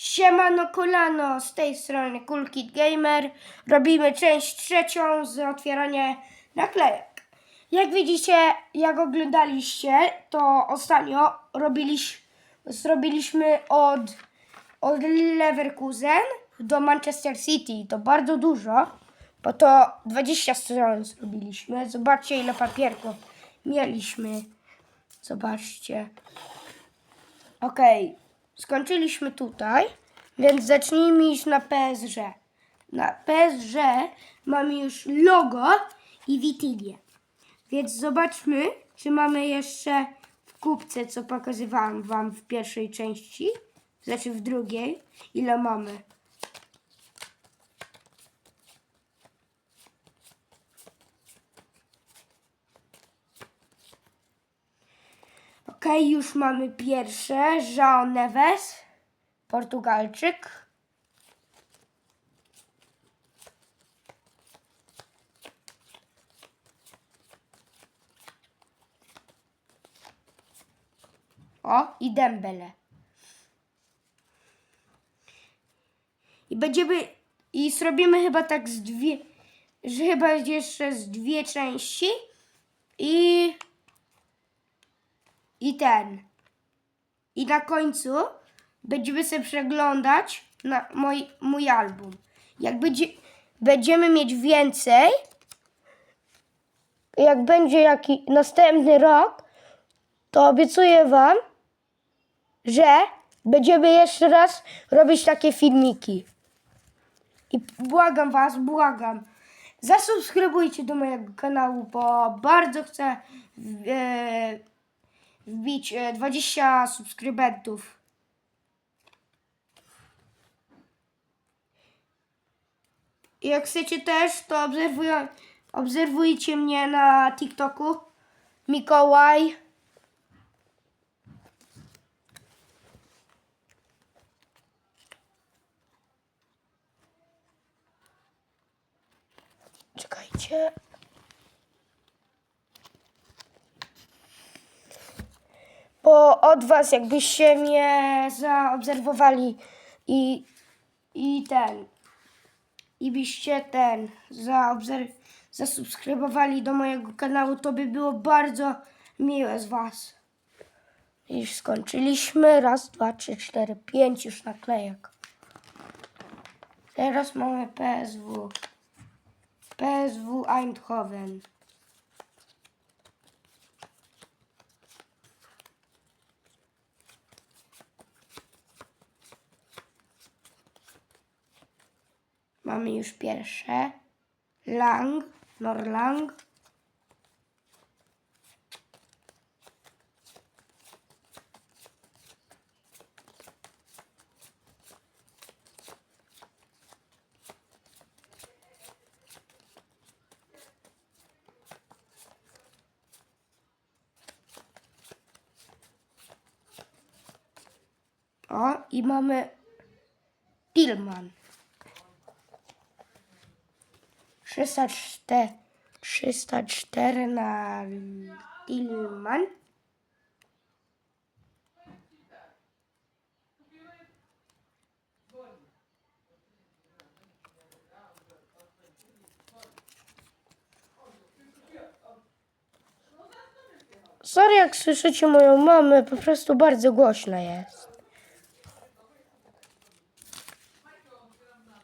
Siemano kolano, z tej strony Kid Gamer. Robimy część trzecią z otwierania naklejek. Jak widzicie, jak oglądaliście, to ostatnio robiliś, zrobiliśmy od, od Leverkusen do Manchester City. To bardzo dużo, bo to 20 stron zrobiliśmy. Zobaczcie ile papierków mieliśmy. Zobaczcie. Okej, skończyliśmy tutaj, więc zacznijmy iść na PSG. Na PSG mamy już logo i witylię. Więc zobaczmy, czy mamy jeszcze w kubce, co pokazywałam Wam w pierwszej części, znaczy w drugiej, ile mamy. Już mamy pierwsze. João Neves, Portugalczyk. O, i Dembele. I będziemy, i zrobimy chyba tak z dwie, że chyba jeszcze z dwie części i i ten. I na końcu będziemy sobie przeglądać na mój, mój album. Jak będzie, będziemy mieć więcej, jak będzie jaki następny rok, to obiecuję Wam, że będziemy jeszcze raz robić takie filmiki. I błagam Was, błagam. Zasubskrybujcie do mojego kanału, bo bardzo chcę e, wbić e, 20 subskrybentów. I jak chcecie też, to obserwuj, obserwujcie mnie na TikToku. Mikołaj. Czekajcie. bo od was jakbyście mnie zaobserwowali i, i ten, i byście ten, zaobserw- zasubskrybowali do mojego kanału, to by było bardzo miłe z was. Już skończyliśmy. Raz, dwa, trzy, cztery, pięć już naklejek. Teraz mamy PSW. PSW Eindhoven. Mamy już pierwsze. Lang, Norlang. O, i mamy Tillman. 304, 304 na Tillman. Sorry, jak słyszycie moją mamę, po prostu bardzo głośna jest.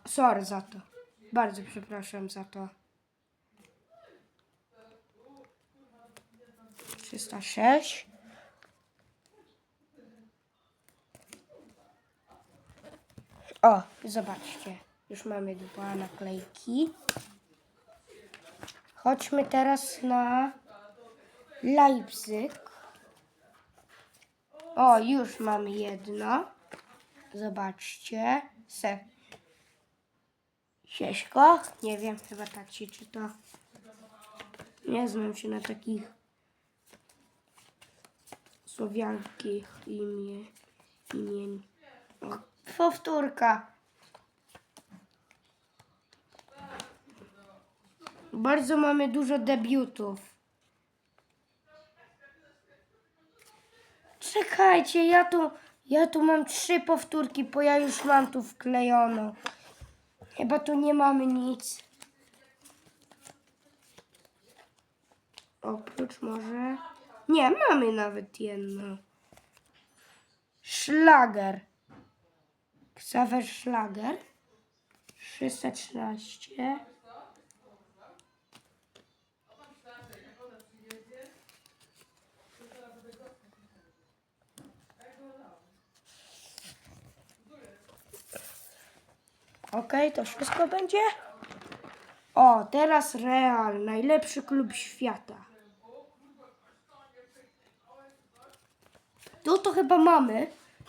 Sorry za to. Bardzo przepraszam za to. 306. O, zobaczcie. Już mamy dwa naklejki. Chodźmy teraz na Leipzig. O, już mamy jedno. Zobaczcie. Se. Sieśko? Nie wiem, chyba tak się czyta. Nie znam się na takich słowiańskich imię. O, powtórka. Bardzo mamy dużo debiutów. Czekajcie, ja tu, Ja tu mam trzy powtórki, bo ja już mam tu wklejoną. Chyba tu nie mamy nic. Oprócz może... Nie, mamy nawet jedno. Szlager. Xaver Szlager. 313. Okej, to wszystko będzie? O, teraz Real, najlepszy klub świata. Tu to chyba mamy.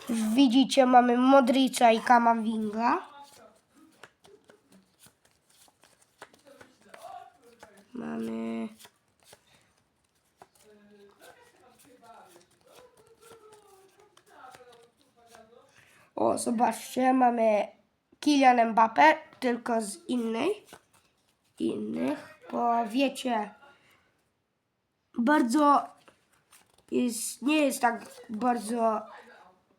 Widzicie, mamy Modrica i Kamavinga. Mamy... O, zobaczcie, mamy Kylian Mbappé, tylko z innej, innych, bo wiecie, bardzo jest, nie jest tak bardzo,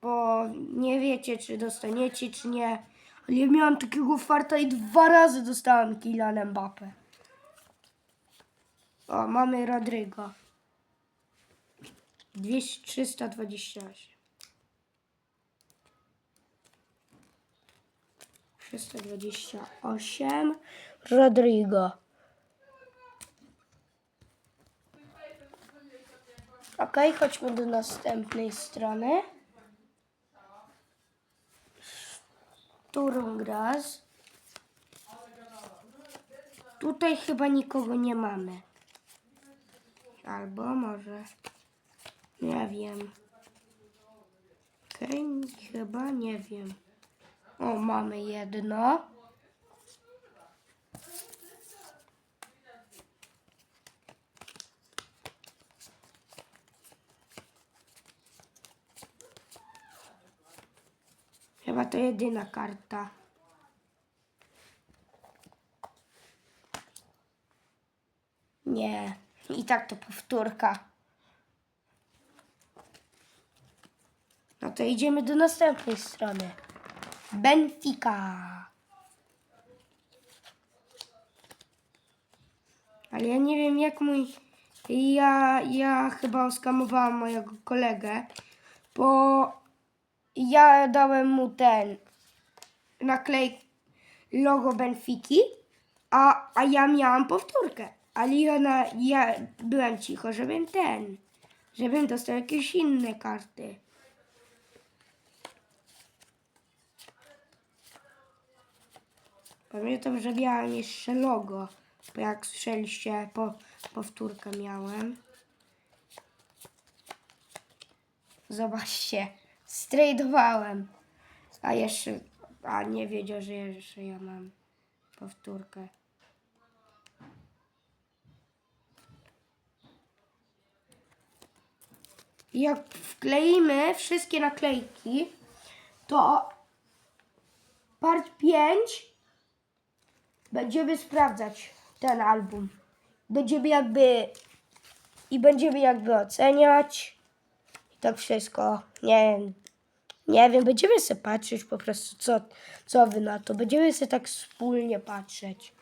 bo nie wiecie, czy dostaniecie, czy nie. Ale ja miałam takiego farta i dwa razy dostałem Kylian Mbappé. O, mamy Rodrygo. 200, 328. 328. Rodrigo. Ok, chodźmy do następnej strony. Graz? Tutaj chyba nikogo nie mamy. Albo może. Nie wiem. Okej, chyba nie wiem. O, mamy jedno. Chyba to jedyna karta. Nie. I tak to powtórka. No to idziemy do następnej strony. Benfica. Ale ja nie wiem jak mój... Ja, ja chyba oskamowałam mojego kolegę, bo ja dałem mu ten naklej logo Benfiki, a, a ja miałam powtórkę. Ale ja, ja byłem cicho, żebym ten, żebym dostał jakieś inne karty. Pamiętam, że miałem jeszcze logo, bo jak słyszeliście, po, powtórkę miałem. Zobaczcie, stradowałem. A jeszcze, a nie wiedział, że jeszcze ja mam powtórkę. Jak wkleimy wszystkie naklejki, to part 5 będziemy sprawdzać ten album. Będziemy jakby i będziemy jakby oceniać i tak wszystko. Nie wiem. Nie wiem, będziemy sobie patrzeć po prostu, co, co wy na to. Będziemy sobie tak wspólnie patrzeć.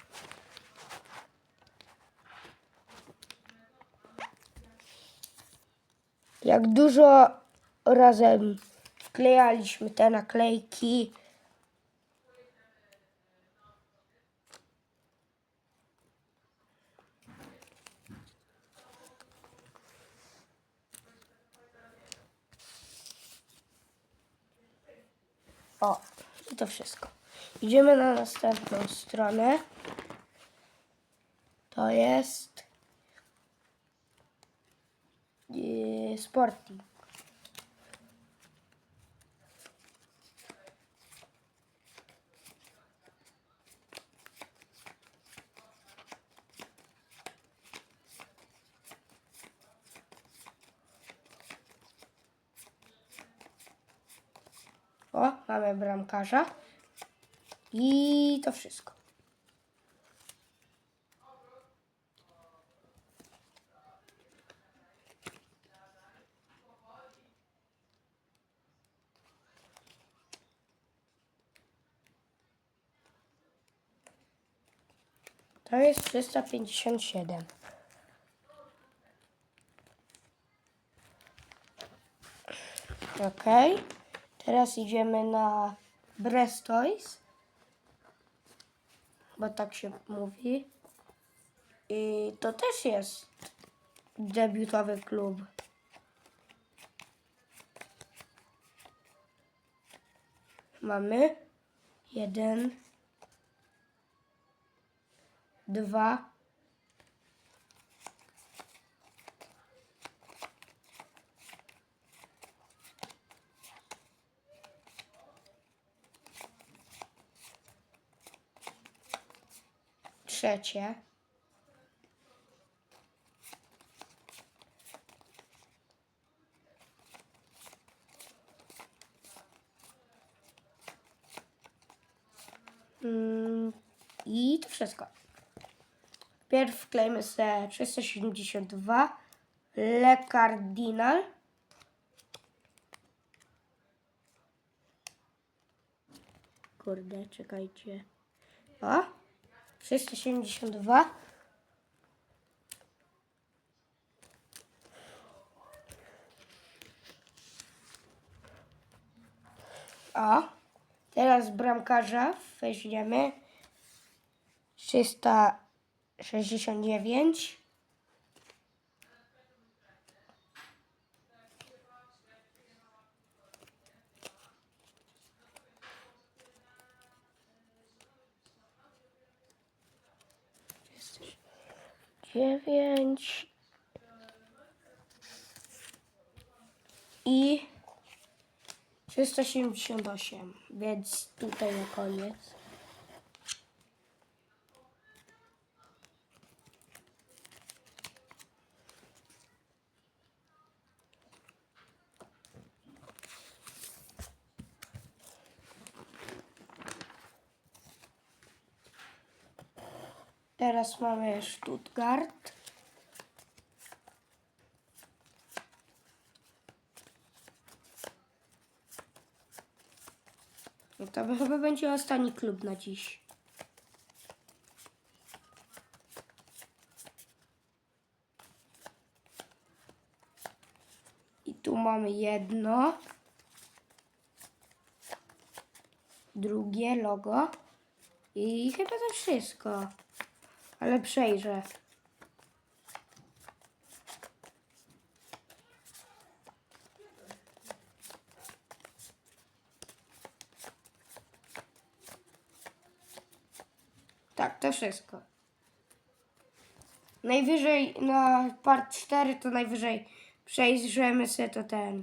Jak dużo razem wklejaliśmy te naklejki. O, i to wszystko. Idziemy na następną stronę. To jest yy, Sporting. O, mamy bramkarza. I to wszystko. To jest 357. Okej. Okay. Teraz idziemy na Brestois. Bo tak się mówi. I to też jest debiutowy klub. Mamy jeden, dwa, trzecie. Mm, I to wszystko. Pierw wklejmy sobie 372 Le Cardinal. Kurde, czekajcie. O, 372. O, teraz bramkarza weźmiemy 369. Dziewięć i 378, więc tutaj na koniec. Teraz mamy Stuttgart. No to chyba będzie ostatni klub na dziś. I tu mamy jedno. Drugie logo. I chyba to wszystko. Ale przejrzę. Tak, to wszystko. Najwyżej na part 4 to najwyżej przejrzymy sobie to ten.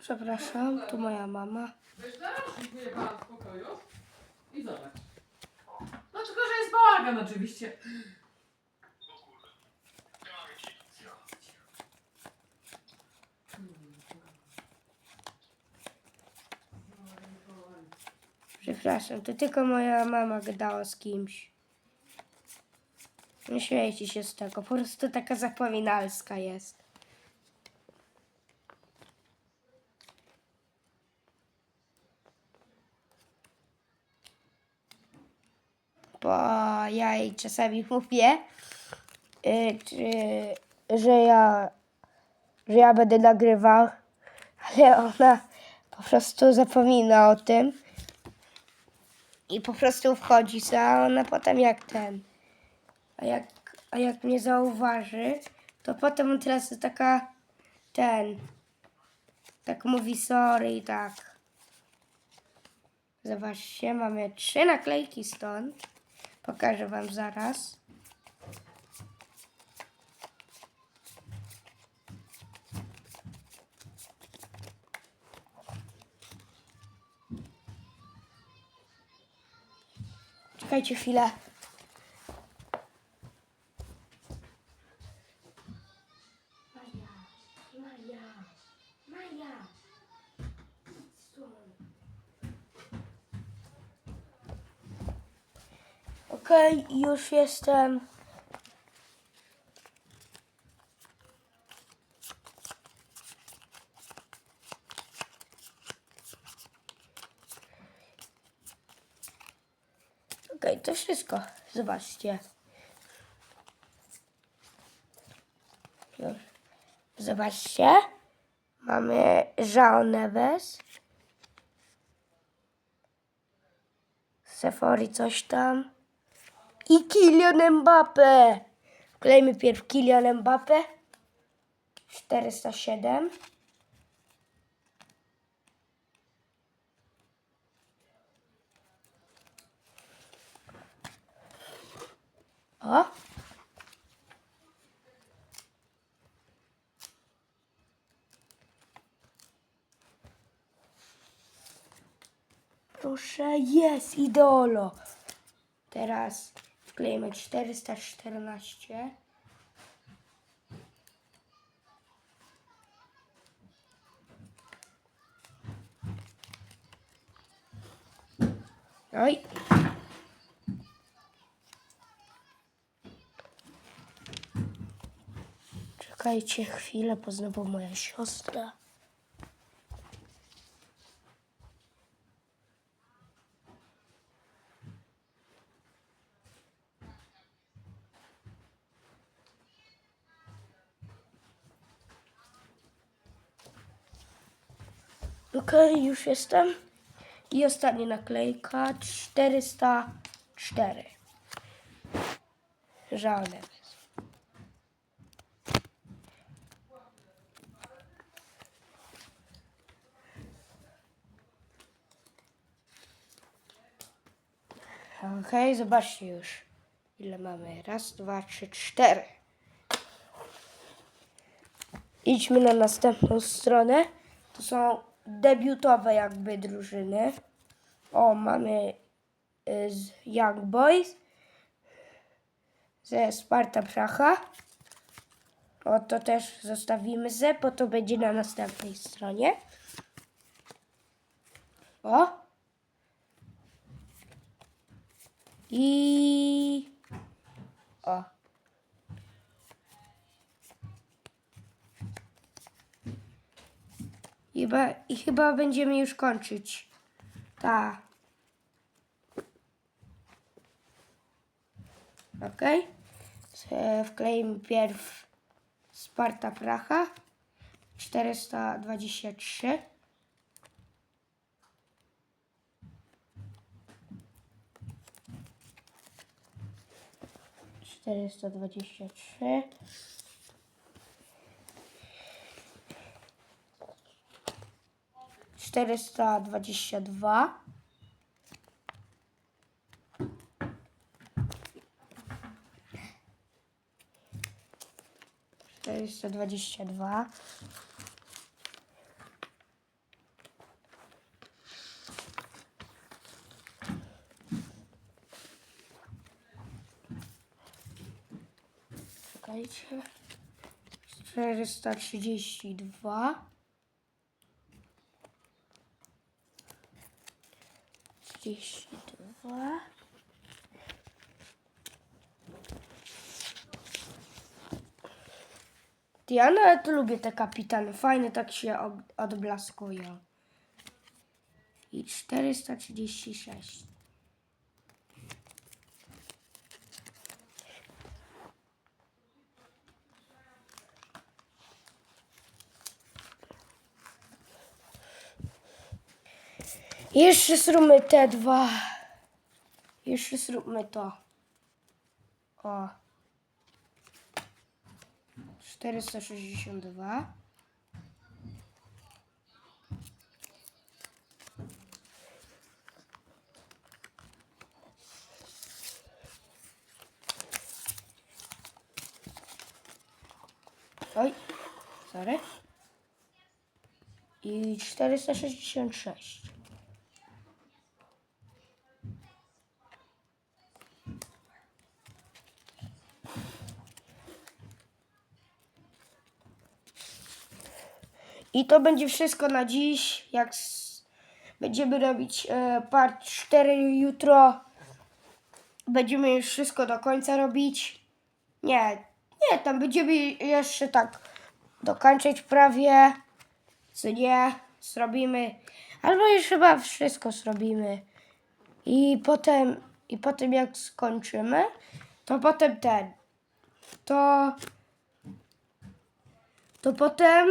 Przepraszam, tu moja mama. Wiesz, narożnik wyjechałam z pokoju i zobacz. No tylko, że jest bałagan oczywiście. Przepraszam, to tylko moja mama gadała z kimś. Nie śmiejcie się z tego, po prostu taka zapominalska jest. Bo ja jej czasami mówię, y, czy, że ja, że ja będę nagrywał, ale ona po prostu zapomina o tym i po prostu wchodzi a ona potem jak ten. A jak, a jak mnie zauważy, to potem teraz jest taka ten. tak mówi sorry i tak. Zobaczcie, mamy trzy naklejki stąd. Pokażę wam zaraz. Czekajcie chwilę. Okej, już jestem. Okej, to wszystko. Zobaczcie. Już. Zobaczcie. Mamy Jean Neves. Sephori coś tam. I Kylian Mbappé. Wklejmy pierw Kylian Mbappé. 407. O. Proszę, jest idolo. Teraz wklejmy 414. Oj. Czekajcie chwilę, bo znowu moja siostra. Okej, już jestem. I ostatnia naklejka 404. Żadne. Okej, zobaczcie już. Ile mamy? Raz, dwa, trzy, cztery. Idźmy na następną stronę. To są debiutowe jakby drużyny. O, mamy y, z Young Boys. Ze Sparta Pracha. O, to też zostawimy ze, bo to będzie na następnej stronie. O. I... O. Chyba, I chyba będziemy już kończyć. Ta. Ok. Wklejmy pierw Sparta Pracha. 423. Czterysta dwadzieścia trzy. Czterysta dwadzieścia dwa. Czterysta dwadzieścia dwa. Czekajcie. 432. 32. Ja nawet lubię te kapitany. Fajne tak się od- odblaskują. I 436. Jeszcze zróbmy te dwa. Jeszcze zróbmy to. O. 462. Oj, sorry. I 466. I to będzie wszystko na dziś. Jak będziemy robić e, part 4 jutro, będziemy już wszystko do końca robić. Nie, nie, tam będziemy jeszcze tak dokończyć prawie. Co nie, zrobimy. Albo już chyba wszystko zrobimy. I potem, i potem jak skończymy, to potem ten. To. To potem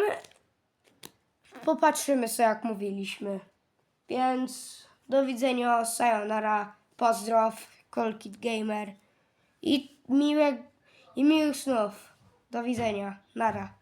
popatrzymy sobie, jak mówiliśmy. Więc do widzenia, sayonara, pozdrow, Colkit Gamer i miłe, i miłych snów. Do widzenia, nara.